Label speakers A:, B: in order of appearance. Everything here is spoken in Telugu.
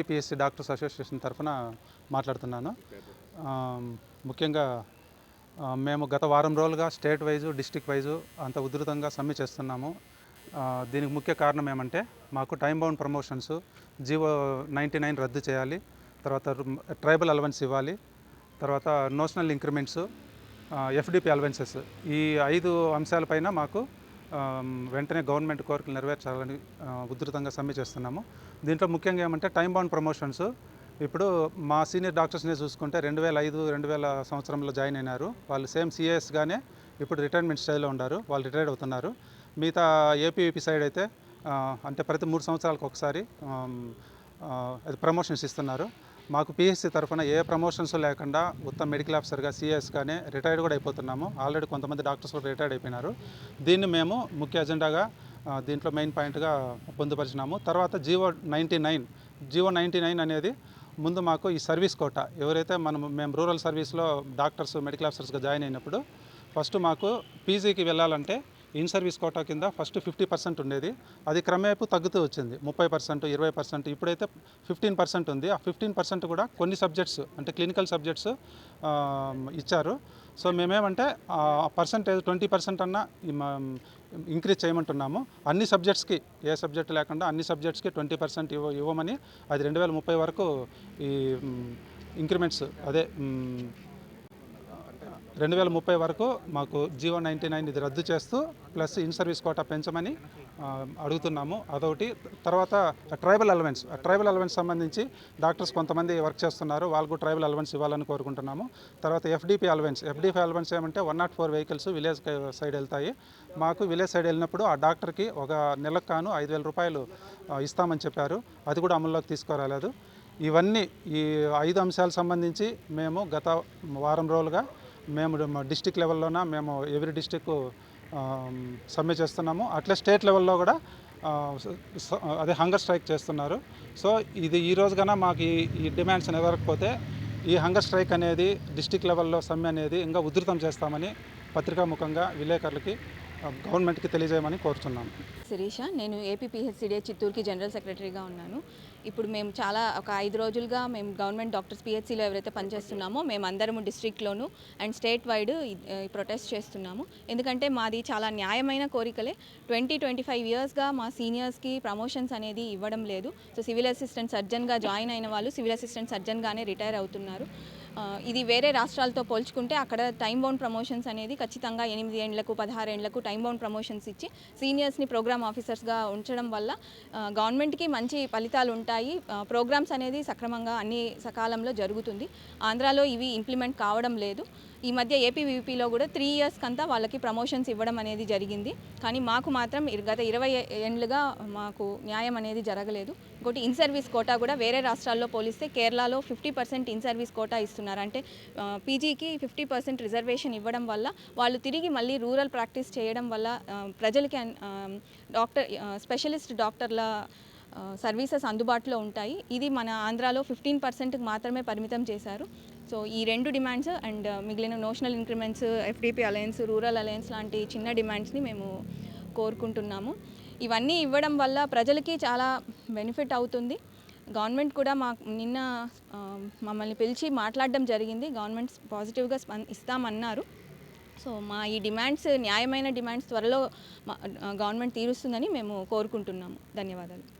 A: ఏపీపీఎస్సీ డాక్టర్స్ అసోసియేషన్ తరఫున మాట్లాడుతున్నాను. ముఖ్యంగా మేము గత వారం రోజులుగా స్టేట్ వైజు డిస్టిక్ వైజు అంత ఉధృతంగా సమ్మె చేస్తున్నాము. దీనికి ముఖ్య కారణం ఏమంటే మాకు time bound promotions GO ninety nine రద్దు చేయాలి తర్వాత ట్రైబల్ అలవెన్స్ ఇవ్వాలి తర్వాత నోషనల్ ఇంక్రిమెంట్స్ ఎఫ్డిపి అలవెన్సెస్. ఈ ఐదు అంశాలపైన మాకు వెంటనే గవర్నమెంట్ కోరికలు నెరవేర్చాలని ఉధృతంగా సమ్మె చేస్తున్నాము. దీంట్లో ముఖ్యంగా ఏమంటే టైం బౌండ్ ప్రమోషన్స్. ఇప్పుడు మా సీనియర్ డాక్టర్స్ని చూసుకుంటే రెండు వేల ఐదు రెండు వేల సంవత్సరంలో జాయిన్ అయినారు. వాళ్ళు సేమ్ సిఏఎస్గానే ఇప్పుడు రిటైర్మెంట్ స్టైల్లో ఉన్నారు. వాళ్ళు రిటైర్డ్ అవుతున్నారు. మిగతా ఏపీఈపీ సైడ్ అయితే అంటే ప్రతి మూడు సంవత్సరాలకు ఒకసారి అది ప్రమోషన్స్ ఇస్తున్నారు. మాకు పిహెచ్సి తరఫున ఏ ప్రమోషన్స్ లేకుండా ఉత్తమ మెడికల్ ఆఫీసర్గా సిఎస్గానే రిటైర్డ్ కూడా అయిపోతున్నాము. ఆల్రెడీ కొంతమంది డాక్టర్స్ కూడా రిటైర్డ్ అయిపోయినారు. దీన్ని మేము ముఖ్య ఎజెండాగా దీంట్లో మెయిన్ పాయింట్గా పొందుపరిచినాము. తర్వాత GO ninety nine GO ninety nine అనేది ముందు మాకు ఈ సర్వీస్ కోట. ఎవరైతే మనం మేము రూరల్ సర్వీస్లో డాక్టర్స్ మెడికల్ ఆఫీసర్స్గా జాయిన్ అయినప్పుడు ఫస్ట్ మాకు పీజీకి వెళ్ళాలంటే ఇన్ సర్వీస్ కోటా కింద ఫస్ట్ ఫిఫ్టీ పర్సెంట్ ఉండేది. అది క్రమేపు తగ్గుతూ వచ్చింది. ముప్పై పర్సెంట్ ఇరవై పర్సెంట్ ఇప్పుడైతే ఫిఫ్టీన్ పర్సెంట్ ఉంది. ఆ ఫిఫ్టీన్ పర్సెంట్ కూడా కొన్ని సబ్జెక్ట్స్ అంటే క్లినికల్ సబ్జెక్ట్స్ ఇచ్చారు. సో మేమేమంటే ఆ పర్సంటేజ్ ట్వంటీ పర్సెంట్ అన్న ఇంక్రీజ్ చేయమంటున్నాము. అన్ని సబ్జెక్ట్స్కి ఏ సబ్జెక్ట్ లేకుండా అన్ని సబ్జెక్ట్స్కి ట్వంటీ పర్సెంట్ ఇవ్వ ఇవ్వమని అది రెండు వేల ముప్పై వరకు ఈ ఇంక్రిమెంట్స్ అదే రెండు వేల ముప్పై వరకు మాకు జీవో నైంటీ నైన్ ఇది రద్దు చేస్తూ ప్లస్ ఇన్ సర్వీస్ కోటా పెంచమని అడుగుతున్నాము. అదొకటి. తర్వాత ట్రైబల్ అలవెన్స్. ట్రైబల్ అలవెన్స్ సంబంధించి డాక్టర్స్ కొంతమంది వర్క్ చేస్తున్నారు. వాళ్ళకు ట్రైబల్ అలవెన్స్ ఇవ్వాలని కోరుకుంటున్నాము. తర్వాత ఎఫ్డిపి అలవెన్స్. ఎఫ్డిపి అలవెన్స్ ఏమంటే one not four vehicles village side వెళ్తాయి. మాకు విలేజ్ సైడ్ వెళ్ళినప్పుడు ఆ డాక్టర్కి ఒక నెలకు కాను ఐదు వేల రూపాయలు ఇస్తామని చెప్పారు. అది కూడా అమల్లోకి తీసుకురాలేదు. ఇవన్నీ ఈ ఐదు అంశాలకు సంబంధించి మేము గత వారం రోజులుగా మేము డిస్టిక్ లెవెల్లోన మేము ఎవ్రీ డిస్టిక్ సమ్మె చేస్తున్నాము. అట్లే స్టేట్ లెవెల్లో కూడా అదే హంగర్ స్ట్రైక్ చేస్తున్నారు. సో ఇది ఈ రోజు కన్నా మాకు ఈ డిమాండ్స్ నెరవేరకపోతే ఈ హంగర్ స్ట్రైక్ అనేది డిస్టిక్ లెవెల్లో సమ్మె అనేది ఇంకా ఉధృతం చేస్తామని పత్రికాముఖంగా విలేకరులకి గవర్నమెంట్కి తెలియజేయమని కోరుతున్నాను
B: శిరీష నేను ఏపీపీహెచ్సిడిఏ చిత్తూరుకి జనరల్ సెక్రటరీగా ఉన్నాను. ఇప్పుడు మేము చాలా ఒక ఐదు రోజులుగా మేము గవర్నమెంట్ డాక్టర్స్ పిహెచ్సిలో ఎవరైతే పనిచేస్తున్నామో మేము అందరము డిస్ట్రిక్ట్లోను అండ్ స్టేట్ వైడ్ ప్రొటెస్ట్ చేస్తున్నాము. ఎందుకంటే మాది చాలా న్యాయమైన కోరికలే. ట్వంటీ ట్వంటీ ఫైవ్ ఇయర్స్గా మా సీనియర్స్కి ప్రమోషన్స్ అనేది ఇవ్వడం లేదు. సో సివిల్ అసిస్టెంట్ సర్జన్గా జాయిన్ అయిన వాళ్ళు సివిల్ అసిస్టెంట్ సర్జన్గానే రిటైర్ అవుతున్నారు. ఇది వేరే రాష్ట్రాలతో పోల్చుకుంటే అక్కడ టైం బౌండ్ ప్రమోషన్స్ అనేది ఖచ్చితంగా ఎనిమిది ఏండ్లకు పదహారేండ్లకు టైం బౌండ్ ప్రమోషన్స్ ఇచ్చి సీనియర్స్ని ప్రోగ్రామ్ ఆఫీసర్స్గా ఉంచడం వల్ల గవర్నమెంట్కి మంచి ఫలితాలు ఉంటాయి. ప్రోగ్రామ్స్ అనేది సక్రమంగా అన్ని సకాలంలో జరుగుతుంది. ఆంధ్రాలో ఇవి ఇంప్లిమెంట్ కావడం లేదు. ఈ మధ్య ఏపీవీపీలో కూడా త్రీ ఇయర్స్ కంతా వాళ్ళకి ప్రమోషన్స్ ఇవ్వడం అనేది జరిగింది. కానీ మాకు మాత్రం గత ఇరవై ఏండ్లుగా మాకు న్యాయం అనేది జరగలేదు. ఇంకోటి ఇన్ సర్వీస్ కోటా కూడా వేరే రాష్ట్రాల్లో పోలిస్తే కేరళలో fifty percent in service quota ఇస్తున్నారు అంటే పీజీకి ఫిఫ్టీ పర్సెంట్ రిజర్వేషన్ ఇవ్వడం వల్ల వాళ్ళు తిరిగి మళ్ళీ రూరల్ ప్రాక్టీస్ చేయడం వల్ల ప్రజలకి అన్- డాక్టర్ స్పెషలిస్ట్ డాక్టర్ల సర్వీసెస్ అందుబాటులో ఉంటాయి. ఇది మన ఆంధ్రాలో ఫిఫ్టీన్ పర్సెంట్కి మాత్రమే పరిమితం చేశారు. సో ఈ రెండు డిమాండ్స్ అండ్ మిగిలిన notional increments FDP alliance rural alliance లాంటి చిన్న డిమాండ్స్ని మేము కోరుకుంటున్నాము. ఇవన్నీ ఇవ్వడం వల్ల ప్రజలకి చాలా బెనిఫిట్ అవుతుంది. గవర్నమెంట్ కూడా మా నిన్న మమ్మల్ని పిలిచి మాట్లాడడం జరిగింది. గవర్నమెంట్ పాజిటివ్గా స్పం ఇస్తామన్నారు. సో మా ఈ డిమాండ్స్ న్యాయమైన డిమాండ్స్ త్వరలో మా గవర్నమెంట్ తీరుస్తుందని మేము కోరుకుంటున్నాము. ధన్యవాదాలు.